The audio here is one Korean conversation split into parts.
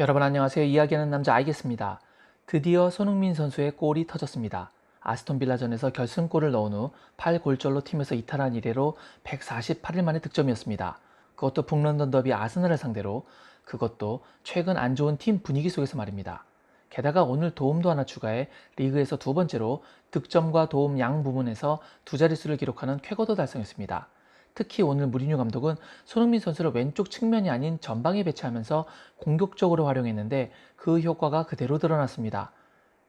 여러분 안녕하세요. 이야기하는 남자 알겠습니다. 드디어 손흥민 선수의 골이 터졌습니다. 아스톤 빌라전에서 결승골을 넣은 후 8골절로 팀에서 이탈한 이래로 148일 만의 득점이었습니다. 그것도 북런던 더비 아스널을 상대로 그것도 최근 안 좋은 팀 분위기 속에서 말입니다. 게다가 오늘 도움도 하나 추가해 리그에서 두 번째로 득점과 도움 양 부문에서 두 자릿수를 기록하는 쾌거도 달성했습니다. 특히 오늘 무리뉴 감독은 손흥민 선수를 왼쪽 측면이 아닌 전방에 배치하면서 공격적으로 활용했는데 그 효과가 그대로 드러났습니다.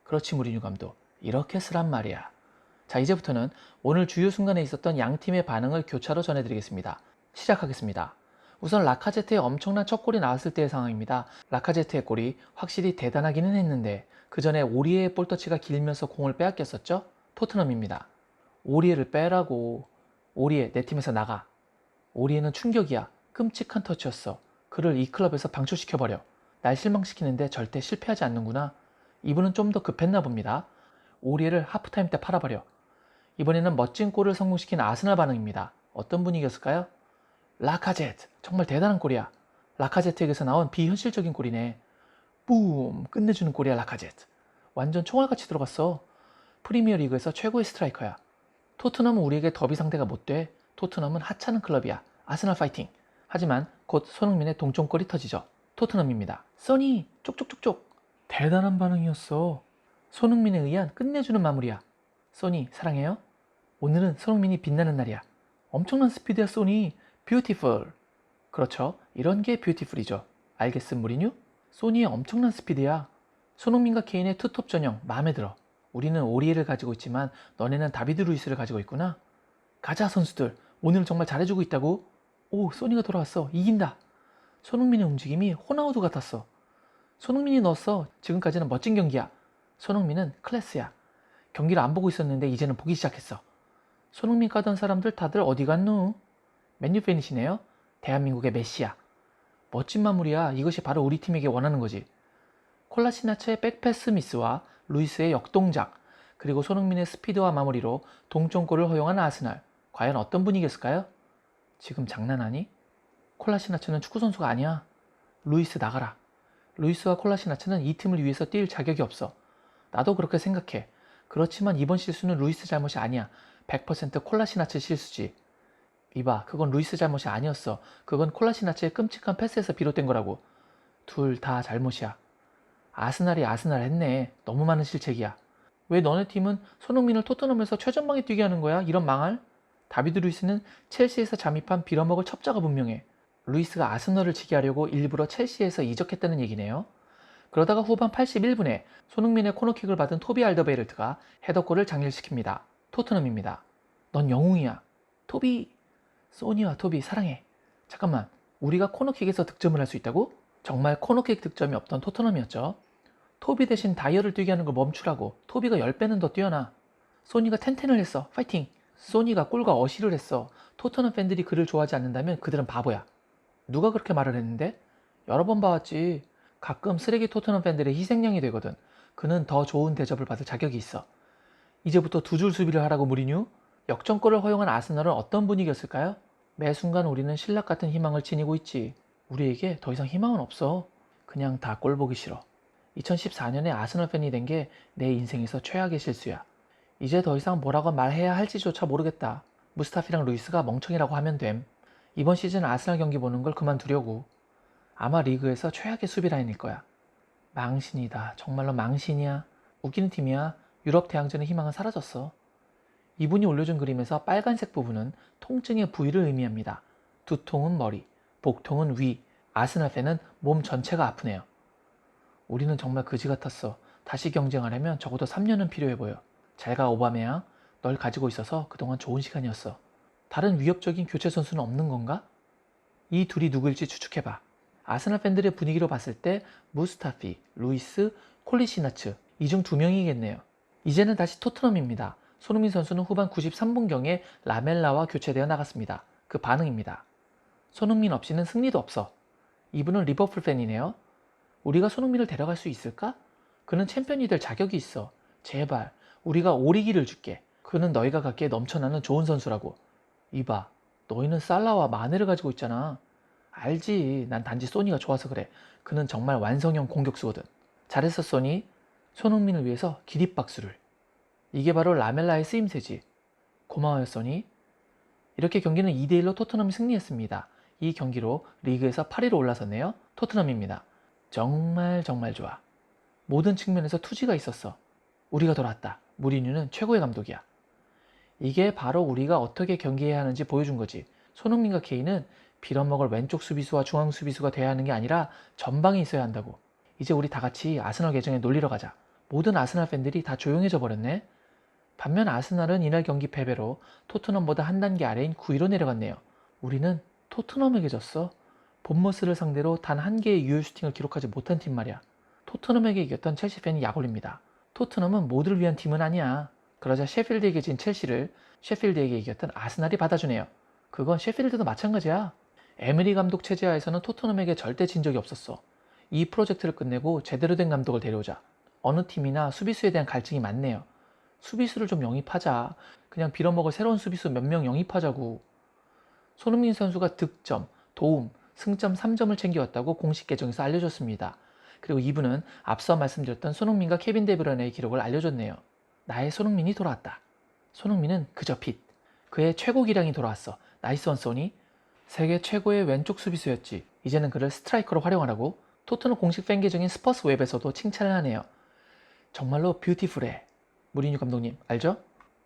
그렇지 무리뉴 감독 이렇게 쓰란 말이야. 자 이제부터는 오늘 주요 순간에 있었던 양 팀의 반응을 교차로 전해드리겠습니다. 시작하겠습니다. 우선 라카제트의 엄청난 첫 골이 나왔을 때의 상황입니다. 라카제트의 골이 확실히 대단하기는 했는데 그 전에 오리에의 볼터치가 길면서 공을 빼앗겼었죠? 토트넘입니다. 오리에를 빼라고 오리에 내 팀에서 나가. 오리에는 충격이야. 끔찍한 터치였어. 그를 이 클럽에서 방출시켜버려. 날 실망시키는데 절대 실패하지 않는구나. 이분은 좀 더 급했나 봅니다. 오리에를 하프타임 때 팔아버려. 이번에는 멋진 골을 성공시킨 아스날 반응입니다. 어떤 분위기였을까요? 라카제트 정말 대단한 골이야. 라카제트에게서 나온 비현실적인 골이네. 뿜 끝내주는 골이야 라카제트. 완전 총알같이 들어갔어. 프리미어 리그에서 최고의 스트라이커야. 토트넘은 우리에게 더비 상대가 못 돼. 토트넘은 하찮은 클럽이야. 아스날 파이팅. 하지만 곧 손흥민의 동점골이 터지죠. 토트넘입니다. 써니 쪽쪽쪽쪽. 대단한 반응이었어. 손흥민에 의한 끝내주는 마무리야. 소니 사랑해요. 오늘은 손흥민이 빛나는 날이야. 엄청난 스피드야 소니. 뷰티풀. 그렇죠. 이런 게 뷰티풀이죠. 알겠음 무리뉴? 소니의 엄청난 스피드야. 손흥민과 케인의 투톱 전형 마음에 들어. 우리는 오리에를 가지고 있지만 너네는 다비드 루이스를 가지고 있구나. 가자 선수들. 오늘 정말 잘해주고 있다고. 오 소니가 돌아왔어. 이긴다. 손흥민의 움직임이 호나우두 같았어. 손흥민이 넣었어. 지금까지는 멋진 경기야. 손흥민은 클래스야. 경기를 안 보고 있었는데 이제는 보기 시작했어. 손흥민 까던 사람들 다들 어디 갔누? 맨유 팬이시네요. 대한민국의 메시야. 멋진 마무리야. 이것이 바로 우리 팀에게 원하는 거지. 콜라시나츠의 백패스 미스와 루이스의 역동작, 그리고 손흥민의 스피드와 마무리로 동점골을 허용한 아스날. 과연 어떤 분위기였을까요? 지금 장난하니? 콜라시나츠는 축구선수가 아니야. 루이스 나가라. 루이스와 콜라시나츠는 이 팀을 위해서 뛸 자격이 없어. 나도 그렇게 생각해. 그렇지만 이번 실수는 루이스 잘못이 아니야. 100% 콜라시나츠 실수지. 이봐, 그건 루이스 잘못이 아니었어. 그건 콜라시나츠의 끔찍한 패스에서 비롯된 거라고. 둘 다 잘못이야. 아스날이 아스날 했네. 너무 많은 실책이야. 왜 너네 팀은 손흥민을 토트넘에서 최전방에 뛰게 하는 거야? 이런 망할? 다비드 루이스는 첼시에서 잠입한 빌어먹을 첩자가 분명해. 루이스가 아스널을 지게 하려고 일부러 첼시에서 이적했다는 얘기네요. 그러다가 후반 81분에 손흥민의 코너킥을 받은 토비 알더베이르트가 헤더골을 장렬시킵니다. 토트넘입니다. 넌 영웅이야. 토비, 소니와 토비 사랑해. 잠깐만, 우리가 코너킥에서 득점을 할 수 있다고? 정말 코너킥 득점이 없던 토트넘이었죠. 토비 대신 다이어를 뛰게 하는 걸 멈추라고. 토비가 10배는 더 뛰어나. 소니가 텐텐을 했어. 파이팅. 소니가 골과 어시를 했어. 토트넘 팬들이 그를 좋아하지 않는다면 그들은 바보야. 누가 그렇게 말을 했는데? 여러 번 봐왔지. 가끔 쓰레기 토트넘 팬들의 희생양이 되거든. 그는 더 좋은 대접을 받을 자격이 있어. 이제부터 두 줄 수비를 하라고 무리뉴? 역전골을 허용한 아스널은 어떤 분위기였을까요? 매 순간 우리는 신락 같은 희망을 지니고 있지. 우리에게 더 이상 희망은 없어. 그냥 다 꼴 보기 싫어. 2014년에 아스널 팬이 된 게 내 인생에서 최악의 실수야. 이제 더 이상 뭐라고 말해야 할지조차 모르겠다. 무스타피랑 루이스가 멍청이라고 하면 됨. 이번 시즌 아스널 경기 보는 걸 그만두려고. 아마 리그에서 최악의 수비 라인일 거야. 망신이다. 정말로 망신이야. 웃기는 팀이야. 유럽 대항전의 희망은 사라졌어. 이분이 올려준 그림에서 빨간색 부분은 통증의 부위를 의미합니다. 두통은 머리, 복통은 위, 아스날 팬은 몸 전체가 아프네요. 우리는 정말 그지 같았어. 다시 경쟁하려면 적어도 3년은 필요해 보여. 잘가 오바메야. 널 가지고 있어서 그동안 좋은 시간이었어. 다른 위협적인 교체 선수는 없는 건가? 이 둘이 누구일지 추측해봐. 아스날 팬들의 분위기로 봤을 때 무스타피, 루이스, 콜리시나츠 이 중 두 명이겠네요. 이제는 다시 토트넘입니다. 손흥민 선수는 후반 93분경에 라멜라와 교체되어 나갔습니다. 그 반응입니다. 손흥민 없이는 승리도 없어. 이분은 리버풀 팬이네요. 우리가 손흥민을 데려갈 수 있을까? 그는 챔피언이 될 자격이 있어. 제발 우리가 오리기를 줄게. 그는 너희가 갖기에 넘쳐나는 좋은 선수라고. 이봐, 너희는 살라와 마네를 가지고 있잖아. 알지. 난 단지 소니가 좋아서 그래. 그는 정말 완성형 공격수거든. 잘했어, 소니. 손흥민을 위해서 기립박수를. 이게 바로 라멜라의 쓰임새지. 고마워요, 소니. 이렇게 경기는 2대1로 토트넘이 승리했습니다. 이 경기로 리그에서 8위로 올라섰네요. 토트넘입니다. 정말 정말 좋아. 모든 측면에서 투지가 있었어. 우리가 돌아왔다. 무리뉴는 최고의 감독이야. 이게 바로 우리가 어떻게 경기해야 하는지 보여준 거지. 손흥민과 케인은 빌어먹을 왼쪽 수비수와 중앙 수비수가 돼야 하는 게 아니라 전방에 있어야 한다고. 이제 우리 다 같이 아스널 계정에 놀리러 가자. 모든 아스널 팬들이 다 조용해져 버렸네. 반면 아스날은 이날 경기 패배로 토트넘보다 한 단계 아래인 9위로 내려갔네요. 우리는 토트넘에게 졌어. 본머스를 상대로 단 한 개의 유효 슈팅을 기록하지 못한 팀 말이야. 토트넘에게 이겼던 첼시 팬이 약 올립니다. 토트넘은 모두를 위한 팀은 아니야. 그러자 셰필드에게 진 첼시를 셰필드에게 이겼던 아스날이 받아주네요. 그건 셰필드도 마찬가지야. 에메리 감독 체제하에서는 토트넘에게 절대 진 적이 없었어. 이 프로젝트를 끝내고 제대로 된 감독을 데려오자. 어느 팀이나 수비수에 대한 갈증이 많네요. 수비수를 좀 영입하자. 그냥 빌어먹을 새로운 수비수 몇 명 영입하자고. 손흥민 선수가 득점, 도움, 승점 3점을 챙겨왔다고 공식 계정에서 알려줬습니다. 그리고 이분은 앞서 말씀드렸던 손흥민과 케빈 데브라네의 기록을 알려줬네요. 나의 손흥민이 돌아왔다. 손흥민은 그저 빛. 그의 최고 기량이 돌아왔어. 나이스 원 소니. 세계 최고의 왼쪽 수비수였지. 이제는 그를 스트라이커로 활용하라고 토트넘 공식 팬 계정인 스퍼스 웹에서도 칭찬을 하네요. 정말로 뷰티풀해. 무리뉴 감독님, 알죠?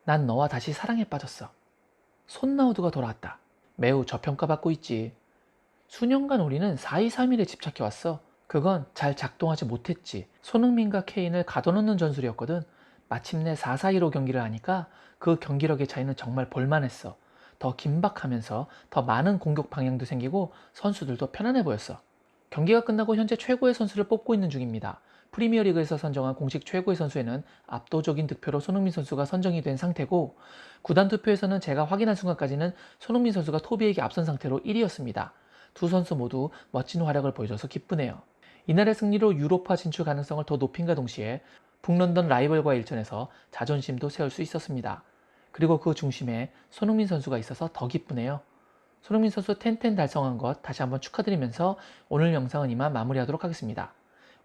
난 너와 다시 사랑에 빠졌어. 손나우드가 돌아왔다. 매우 저평가받고 있지. 수년간 우리는 4-2-3-1에 집착해왔어. 그건 잘 작동하지 못했지. 손흥민과 케인을 가둬놓는 전술이었거든. 마침내 4-4-2로 경기를 하니까 그 경기력의 차이는 정말 볼만했어. 더 긴박하면서 더 많은 공격 방향도 생기고 선수들도 편안해 보였어. 경기가 끝나고 현재 최고의 선수를 뽑고 있는 중입니다. 프리미어리그에서 선정한 공식 최고의 선수에는 압도적인 득표로 손흥민 선수가 선정이 된 상태고 구단 투표에서는 제가 확인한 순간까지는 손흥민 선수가 토비에게 앞선 상태로 1위였습니다. 두 선수 모두 멋진 활약을 보여줘서 기쁘네요. 이날의 승리로 유로파 진출 가능성을 더 높인과 동시에 북런던 라이벌과 일전에서 자존심도 세울 수 있었습니다. 그리고 그 중심에 손흥민 선수가 있어서 더 기쁘네요. 손흥민 선수 텐텐 달성한 것 다시 한번 축하드리면서 오늘 영상은 이만 마무리하도록 하겠습니다.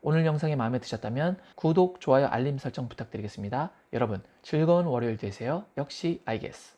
오늘 영상이 마음에 드셨다면 구독, 좋아요, 알림 설정 부탁드리겠습니다. 여러분 즐거운 월요일 되세요. 역시 guess.